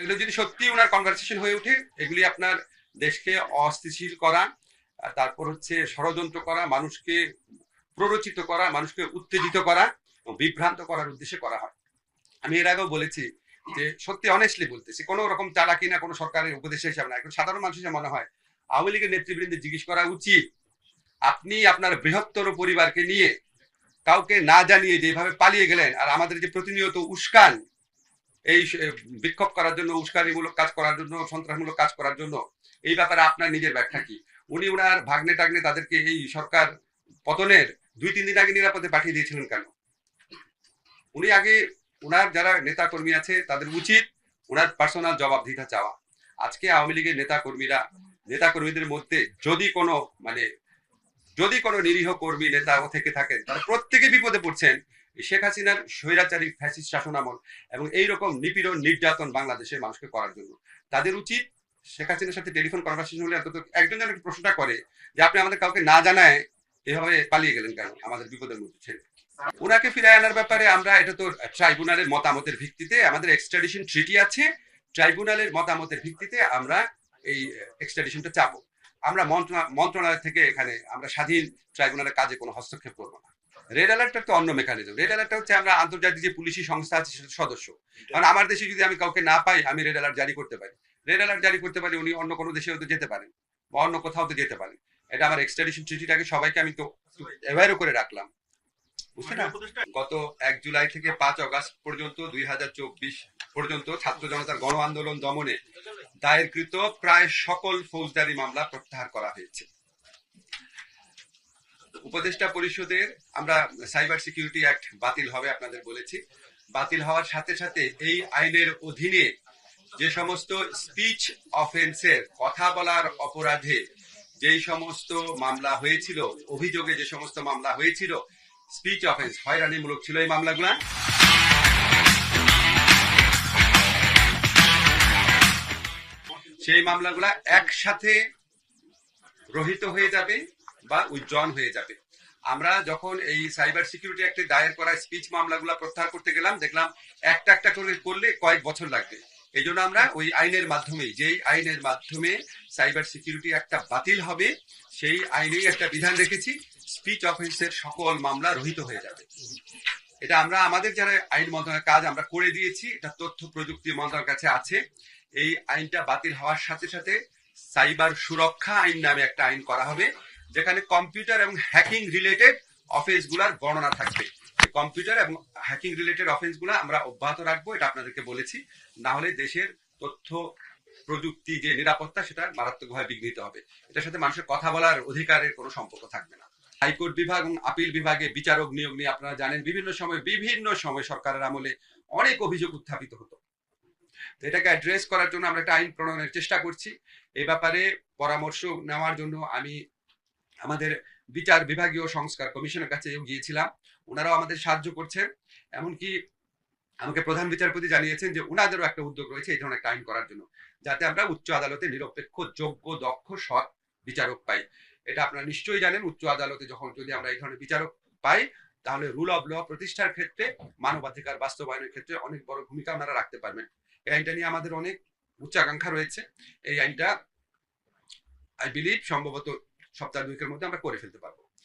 এগুলো যদি সত্যি ওনার কনভারসেশন হয়ে ওঠে, এগুলি আপনার দেশকে অস্থিতিশীল করা তারপর হচ্ছে ষড়যন্ত্র করা, মানুষকে প্ররোচিত করা, মানুষকে উত্তেজিত করা বিভ্রান্ত করার উদ্দেশ্যে করা হয়। আমি এর আগেও বলেছি যে সত্যি অনেস্টলি বলতেছি, কোনো রকম চালাকি না, কোনো সরকারের উপদেশ হিসাবে না। এখন সাধারণ মানুষ হিসেবে মনে হয় আওয়ামী লীগের নেতৃবৃন্দে জিজ্ঞেস করা উচিত, আপনি আপনার বৃহত্তর পরিবারকে নিয়ে কাউকে না জানিয়ে যেভাবে পালিয়ে গেলেন, আর আমাদের যে প্রতিনিয়ত উস্কান এই বিক্ষোভ করার জন্য, উস্কানিমূলক কাজ করার জন্য, সন্ত্রাসমূলক কাজ করার জন্য, এই ব্যাপারে আপনার নিজের ব্যাখ্যা কি? উনি ওনার ভাগ্নে টাগ্নে তাদেরকে এই সরকার পতনের দুই, তিন দিন আগে নিরাপদে পাঠিয়ে দিয়েছিলেন কেন? উনি আগে ওনার যারা নেতা কর্মী আছে, তাদের উচিত ওনার পার্সোনাল জবাবদিহিতা চাওয়া। আজকে আওয়ামী লীগের নেতা কর্মীরা নেতা কর্মীদের মধ্যে যদি কোনো মানে যদি কোনো নিরীহ কর্মী নেতা থেকে থাকেন, তারা প্রত্যেকে বিপদে পড়ছেন শেখ হাসিনার স্বৈরাচারী ফ্যাসিস্ট শাসনামল এবং এই রকম নিপীড়ন, নির্যাতন বাংলাদেশের মানুষকে করার জন্য। তাদের উচিত শেখ হাসিনার সাথে টেলিফোন কনভারসেশন হলে অন্তত একজন যেন প্রশ্নটা করে যে আপনি আমাদের কাউকে না জানায় এভাবে পালিয়ে গেলেন কেন আমাদের বিপদের মধ্যে ছেড়ে? ওনাকে ফিরে আনার ব্যাপারে আমরা, এটা তো ট্রাইব্যুনালের মতামতের ভিত্তিতে, আমাদের এক্সট্রাডিশন ট্রিটি আছে, ট্রাইব্যুনালের মতামতের ভিত্তিতে আমরা এই এক্সট্রাডিশনটা চাবো। আমরা মন্ত্রণালয় থেকে এখানে আমরা স্বাধীন ট্রাইব্যুনালের কাজে কোনো হস্তক্ষেপ করব না। রেড অ্যালার্টটা তো অন্য মেকানিজম রেড অ্যালার্টটা হচ্ছে আমরা আন্তর্জাতিক যে পুলিশি সংস্থা আছে সেটার সদস্য। কারণ আমার দেশে যদি আমি কাউকে না পাই আমি রেড অ্যালার্ট জারি করতে পারি। রেড অ্যালার্ট জারি করতে পারি উনি অন্য কোনো দেশেও তো যেতে পারেন বা অন্য কোথাও তো যেতে পারেন। এটা আমার এক্সট্রাডিশন ট্রিটিটাকে সবাইকে আমি তো অ্যাওয়ারও করে রাখলাম। গত এক জুলাই থেকে পাঁচ অগস্ট পর্যন্ত দুই হাজার চব্বিশ পর্যন্ত ছাত্র জনতার গণ আন্দোলন দমনে দায়েরকৃত প্রায় সকল ফৌজদারি মামলা প্রত্যাহার করা হয়েছে। উপদেষ্টা পরিষদের আমরা সাইবার সিকিউরিটি অ্যাক্ট বাতিল হবে আপনাদের বলেছি। বাতিল হওয়ার সাথে সাথে এই আইনের অধীনে যে সমস্ত স্পিচ অফেন্সের কথা বলার অপরাধে যেই সমস্ত মামলা হয়েছিল, অভিযোগে যে সমস্ত মামলা হয়েছিল স্পিচ অফেন্স হয়রানিমূলক ছিল এই মামলাগুলা। সেই মামলাগুলা একসাথে রহিত হয়ে যাবে বা উজ্জ্বল হয়ে যাবে। আমরা যখন এই সাইবার সিকিউরিটি অ্যাক্টে দায়ের করা স্পিচ মামলাগুলা প্রত্যাহার করতে গেলাম, দেখলাম একটা একটা করে করলে কয়েক বছর লাগবে। এই জন্য আমরা ওই আইনের মাধ্যমে যেই আইনের মাধ্যমে সাইবার সিকিউরিটি একটা বাতিল হবে, সেই আইনেই একটা বিধান রেখেছি, স্পিচ অফেন্সের সকল মামলা রহিত হয়ে যাবে। এটা আমরা, আমাদের যারা আইন মন্ত্রণালয়ের কাজ আমরা করে দিয়েছি, এটা তথ্য প্রযুক্তি মন্ত্রণালয়ের কাছে আছে, এই আইনটা বাতিল হওয়ার সাথে সাথে সাইবার সুরক্ষা আইন নামে একটা আইন করা হবে যেখানে কম্পিউটার এবং হ্যাকিং রিলেটেড অফেন্সগুলার বর্ণনা থাকবে। কম্পিউটার এবং হ্যাকিং রিলেটেড অফেন্সগুলা আমরা অব্যাহত রাখব, এটা আপনাদেরকে বলেছি। না হলে দেশের তথ্য, প্রযুক্তি যে নিরাপত্তা, সেটা মারাত্মকভাবে বিঘ্নিত হবে। এটার সাথে মানুষের কথা বলার অধিকারের কোনো সম্পর্ক থাকবে না। হাইকোর্ট বিভাগ এবং আপিল বিভাগে বিচারক নিয়োগ নিয়ে আপনারা জানেন, বিভিন্ন সময় বিভিন্ন সময় সরকারের আমলে অনেক অভিযোগ উত্থাপিত হতো। এটাকে অ্যাড্রেস করার জন্য আমরা একটা আইন প্রণয়নের চেষ্টা করছি। এই ব্যাপারে পরামর্শ নেওয়ার জন্য আমি আমাদের বিচার বিভাগীয় সংস্কার কমিশনের কাছে গিয়েছিলাম। ওনারাও আমাদের সাহায্য করছেন। এমনকি আমাকে প্রধান বিচারপতি জানিয়েছেন যে ওনাদেরও একটা উদ্যোগ রয়েছে এই ধরনের আইন করার জন্য, যাতে আমরা উচ্চ আদালতে নিরপেক্ষ, যোগ্য, দক্ষ, সৎ বিচারক পাই। এটা আপনারা নিশ্চয়ই জানেন, উচ্চ আদালতে যখন যদি আমরা এই ধরনের বিচারক পাই, তাহলে রুল অফ ল প্রতিষ্ঠার ক্ষেত্রে, মানবাধিকার বাস্তবায়নের ক্ষেত্রে অনেক বড় ভূমিকা আপনারা রাখতে পারবেন। এই আইনটা নিয়ে আমাদের অনেক উচ্চাকাঙ্ক্ষা রয়েছে। এই আইনটা আই বিলিভ সম্ভবত সপ্তাহ দুয়েকের মধ্যে আমরা করে ফেলতে পারব।